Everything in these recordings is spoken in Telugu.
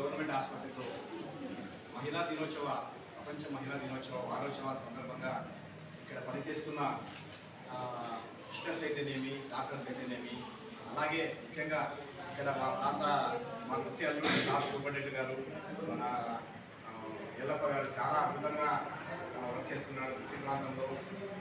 గవర్నమెంట్ ఆసుపత్రిలో మహిళా దినోత్సవ ప్రపంచ మహిళా దినోత్సవ వారోత్సవ సందర్భంగా ఇక్కడ పనిచేస్తున్న సిస్టర్స్ అయితేనేమి డాక్టర్స్ అయితేనేమి అలాగే ముఖ్యంగా ఇక్కడ మా ప్రాంత మా నృత్యాలు అల్లుడు సూపరింటెండెంట్ గారు మన ఎల్లప్ప గారు చాలా అద్భుతంగా వర్క్ చేస్తున్నాడు ఈ ప్రాంతంలో.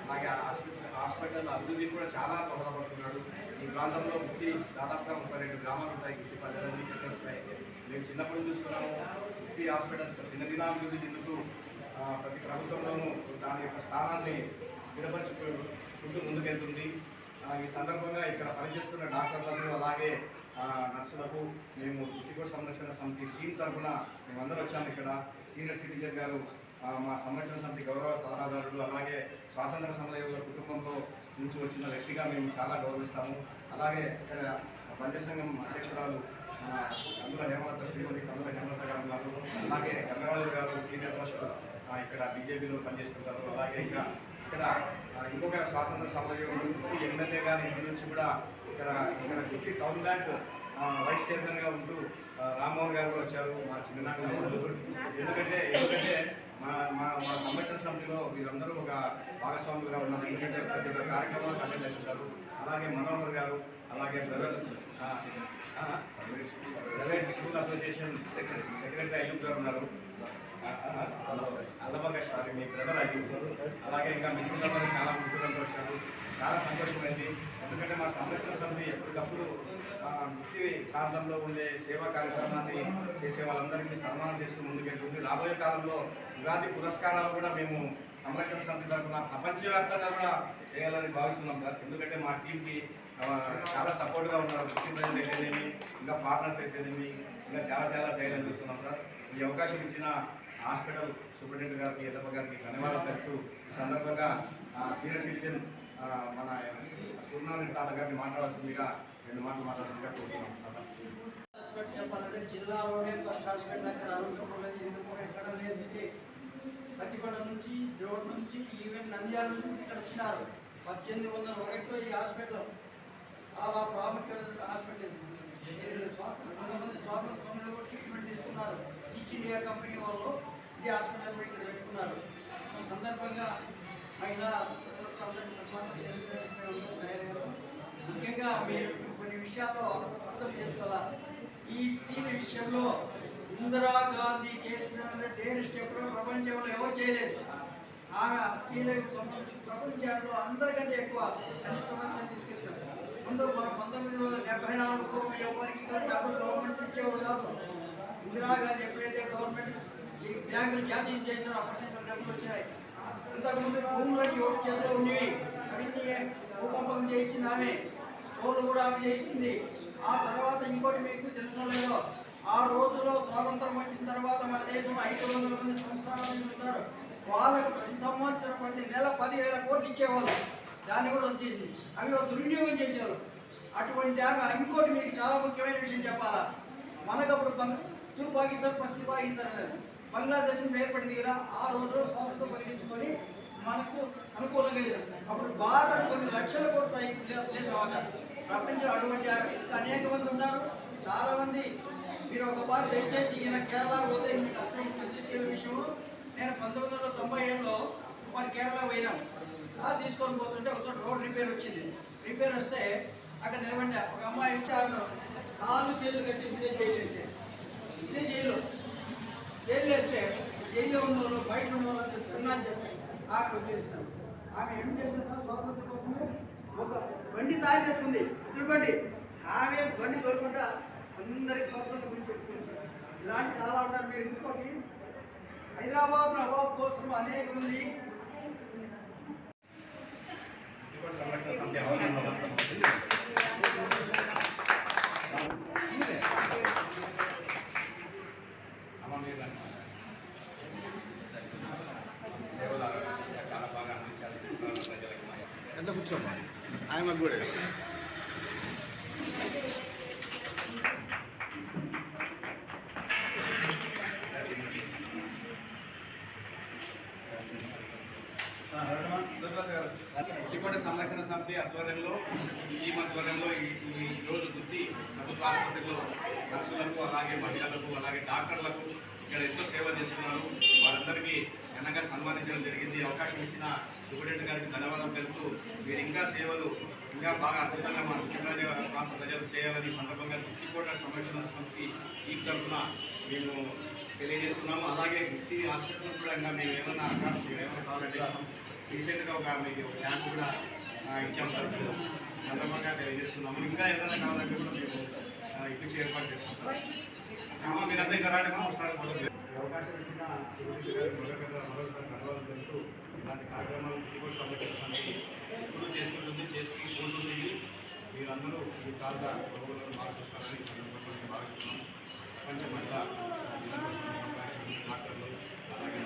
అలాగే ఆ హాస్పిటల్ హాస్పిటల్ అభివృద్ధి కూడా చాలా దోహదపడుతున్నాడు ఈ ప్రాంతంలో వృత్తి దాదాపుగా ముప్పై రెండు గ్రామాలు ఉంటాయి వృత్తి పల్లెలన్నీ ఇక్కడ ఉంటాయి. మేము చిన్నప్పుడు చూస్తున్నాము. వృత్తి హాస్పిటల్ దినదినాభివృద్ధి చెందుతూ ప్రతి ప్రభుత్వంలోనూ దాని యొక్క స్థానాన్ని స్థిరపరచుకుంటూ ముందుకెళ్తుంది. ఈ సందర్భంగా ఇక్కడ పనిచేస్తున్న డాక్టర్లకు అలాగే నర్సులకు మేము వృత్తికోట సంరక్షణ సమితి టీం తరఫున మేమందరూ వచ్చాము ఇక్కడ. సీనియర్ సిటిజన్ గారు మా సంరక్షణ సమితి గౌరవ సలహాదారుడు అలాగే స్వాతంత్ర సమరయోగుల కుటుంబంలో నుంచి వచ్చిన వ్యక్తిగా మేము చాలా గౌరవిస్తాము. అలాగే ఇక్కడ పంచ సంఘం అధ్యక్షురాలు ఆ, కందుల హేమలత శ్రీమతి కందుల హేమలత గారు ఉన్నారు అలాగే గంగరాజు గారు సీనియర్ ఫస్ట్ ఇక్కడ బీజేపీలో పనిచేస్తుంటారు అలాగే ఇంకా ఇక్కడ ఇంకొక స్వాతంత్ర సమరయోగుడు ఎమ్మెల్యే గారి ఇంటి నుంచి కూడా ఇక్కడ ఇక్కడ గుత్తి టౌన్ బ్యాంక్ వైస్ చైర్మన్గా ఉంటూ రామ్మోహన్ గారు కూడా వచ్చారు మా చిన్ననాటి ఎందుకంటే ఎందుకంటే మా మా మా సంరక్షణ సమితిలో మీరందరూ ఒక భాగస్వాములుగా ఉన్నారు. ఎందుకంటే ప్రతి ఒక్క కార్యక్రమాలు అటెండ్ అవుతుంటారు. సెక్రటరీ అయ్యూబ్ గారు ఉన్నారు. అల్లబగా సారీ మీ బ్రదర్ అయ్యూబ్ అలాగే ఇంకా మిత్రులందరూ చాలా మిత్రులందరూ వచ్చారు చాలా సంతోషమైంది. ఎందుకంటే మా సంరక్షణ సమితి ఎప్పటికప్పుడు ఆ, వృత్తి ప్రాంతంలో ఉండే సేవా కార్యక్రమాన్ని చేసే వాళ్ళందరికీ సన్మానం చేస్తూ ముందుకెళ్తుంది. రాబోయే కాలంలో ఉగాది పురస్కారాలు కూడా మేము సంరక్షణ సమితి తరఫున ప్రపంచవ్యాప్తంగా కూడా చేయాలని భావిస్తున్నాం సార్. ఎందుకంటే మా టీంకి చాలా సపోర్ట్గా ఉన్నారు. ముఖ్య ప్రజలు అయితేనేమి ఇంకా పార్ట్నర్స్ అయితేనేమి ఇంకా చాలా చాలా చేయాలని చూస్తున్నాం సార్. ఈ అవకాశం ఇచ్చిన హాస్పిటల్ సూపరింటెండెంట్ గారికి ఎల్లప్ప గారికి ధన్యవాదాలు తెలుపుతూ ఈ సందర్భంగా సీనియర్ సిటిజన్ మన సూర్యనారాయణ తాత గారిని మాట్లాడాల్సిందిగా రెండు మాటలు మాట్లాడాల్సిందిగా కోరుతున్నాం తాత. హాస్పిటల్ చెప్పాలంటే జిల్లాలోనే ఫస్ట్ హాస్పిటల్ అక్కడ అనంతపురం ఎందుకు ఎక్కడ లేదు ఇది నుంచి రోడ్ నుంచి ఈవెన్ నంద్యాల నుంచి ఇక్కడ వచ్చినారు. పద్దెనిమిది వందల ఒకటిలో ఈ హాస్పిటల్. చాలా ప్రాముఖ్యత హాస్పిటల్ కొంతమంది స్వాతంత్ర సమయంలో కూడా ట్రీట్మెంట్ తీసుకున్నారు. ఈస్ట్ ఇండియా కంపెనీ వాళ్ళు ఈ హాస్పిటల్ ఇక్కడ పెట్టుకున్నారు. సందర్భంగా మహిళా ముఖ్యంగా మీరు కొన్ని విషయాలు అర్థం చేసుకోవాలి? ఈ స్త్రీల విషయంలో ఇందిరా గాంధీ చేసిన డేర్ స్టెప్ ప్రపంచంలో ఎవరు చేయలేదు. ఆమె స్త్రీలకు సంబంధించి ప్రపంచంలో అందరికంటే ఎక్కువ అన్ని సమస్యలు తీసుకెళ్తారు. ముందు మన పంతొమ్మిది వందల డెబ్బై నాలుగు ఎవరికి డబ్బులు గవర్నమెంట్ ఇచ్చేవారు కాదు. ఇందిరా గాంధీ ఎప్పుడైతే గవర్నమెంట్ ఈ బ్యాంకులు జాతీయం చేశారో అప్పటి నుంచి డబ్బులు వచ్చినాయి. ఇంతకుముందు భూములకి ఒకటి చేతిలో ఉండేవి? అవన్నీ భూకంపం చేయించింది ఆమె స్టోర్లు కూడా ఆమె చేయించింది. ఆ తర్వాత ఇంకోటి మీకు తెలుసో లేదో ఆ రోజులో స్వాతంత్రం వచ్చిన తర్వాత మన దేశం ఐదు వందల మంది సంస్థానాలు ఉంటారు. వాళ్ళకు ప్రతి సంవత్సరం ప్రతి నెల పదివేల కోట్లు ఇచ్చేవాళ్ళు. దాన్ని కూడా వచ్చేసింది అవి ఒక దుర్వినియోగం చేసేవారు అటువంటి ఆమె ఇంకోటి మీకు చాలా ముఖ్యమైన విషయం చెప్పాలా? మనకు అప్పుడు తూర్పు పాకిస్తాన్ పశ్చిమ పాకిస్తాన్ బంగ్లాదేశ్ ఏర్పడింది కదా ఆ రోజులో స్వాతంత్రం కలిగించుకొని మనకు అనుకూలంగా అప్పుడు భారత్ కొన్ని లక్షల కోట్లు లేదు అన్నమాట ప్రపంచంలో అటువంటి అనేక మంది ఉన్నారు. చాలా మంది మీరు ఒక దయచేసి ఈయన కేరళ పోతే మీకు అసలు తెలిసే విషయము నేను పంతొమ్మిది వందల తొంభై ఏడులో మరి కేరళ పోయినాం. అలా తీసుకొని పోతుంటే ఒక రోడ్ రిపేర్ వచ్చింది. రిపేర్ వస్తే అక్కడ నిలబడి ఒక అమ్మాయి ఇచ్చారు కాలు చేతులు కట్టి ఇదే జైలు వేసారు ఇదే జైలు జైలు వేస్తే జైల్లో ఉన్న వాళ్ళు బయట ఉన్న వాళ్ళు ధర్నాలు చేస్తారు. ఆమె వదిలేస్తారు ఆమె ఏం చేస్తుందా స్వాతంత్ర కోసమే ఒక బండి తయారు చేసుకుంది. బండి. ఆమె బండి దొరకకుండా అందరికి స్వాతంత్రం గురించి చెప్పుకుంటారు ఇలాంటి చాలా ఉన్నారు మీరు ఇంకోటి హైదరాబాద్ నవాబ్ కోసం అనేక మంది ఎంత కూర్చోమ్మా ఆయన కూడా ఇటువంటి సంరక్షణ సమితి ఆధ్వర్యంలో ఈ ఆధ్వర్యంలో ఈ ఈ రోజు గుర్తి ప్రభుత్వ ఆసుపత్రిలో నర్సులకు అలాగే మహిళలకు అలాగే డాక్టర్లకు ఇక్కడ ఎంతో సేవ చేస్తున్నారు. అందరికీ ఘనంగా సన్మానించడం జరిగింది. అవకాశం ఇచ్చిన సుబ్రెడ్డి గారికి ధన్యవాదాలు తెలుపుతూ మీరు ఇంకా సేవలు ఇంకా బాగా అద్భుతంగా మన ముఖ్యమంత్రి ప్రాంత ప్రజలు చేయాలని సందర్భంగా దృష్టికోట సంరక్షణ సంస్థ ఈ తరఫున మేము తెలియజేస్తున్నాము. అలాగే గుర్తి హాస్పిటల్ కూడా ఇంకా మేము ఏమన్నా ఏమైనా కావాలంటే రీసెంట్గా ఒక మీకు ఒక ట్యాంక్ కూడా ఆ, ఇచ్చాం. సార్ సందర్భంగా తెలియజేస్తున్నాము. ఇంకా ఏదైనా కావాలంటే కూడా మేము ఆ, ఇప్పించి ఏర్పాటు చేస్తాం సార్. మీరు మీరంతా ఇంకా రాండి ఒకసారి అవకాశం ఇచ్చిన మరొకసారి మరొకసారి ధన్యవాదాలు తెలుపుతూ ఇలాంటి కార్యక్రమాలు గుర్తికోట సంరక్షణ సమితి చేసుకుంటుంది చేస్తూ పోతుంది మీరందరూ మీ కాళ్ళ గొడవలను మార్చుస్తారని సందర్భంగా భావిస్తున్నాం. ప్రపంచమంతా డాక్టర్లు అలాగే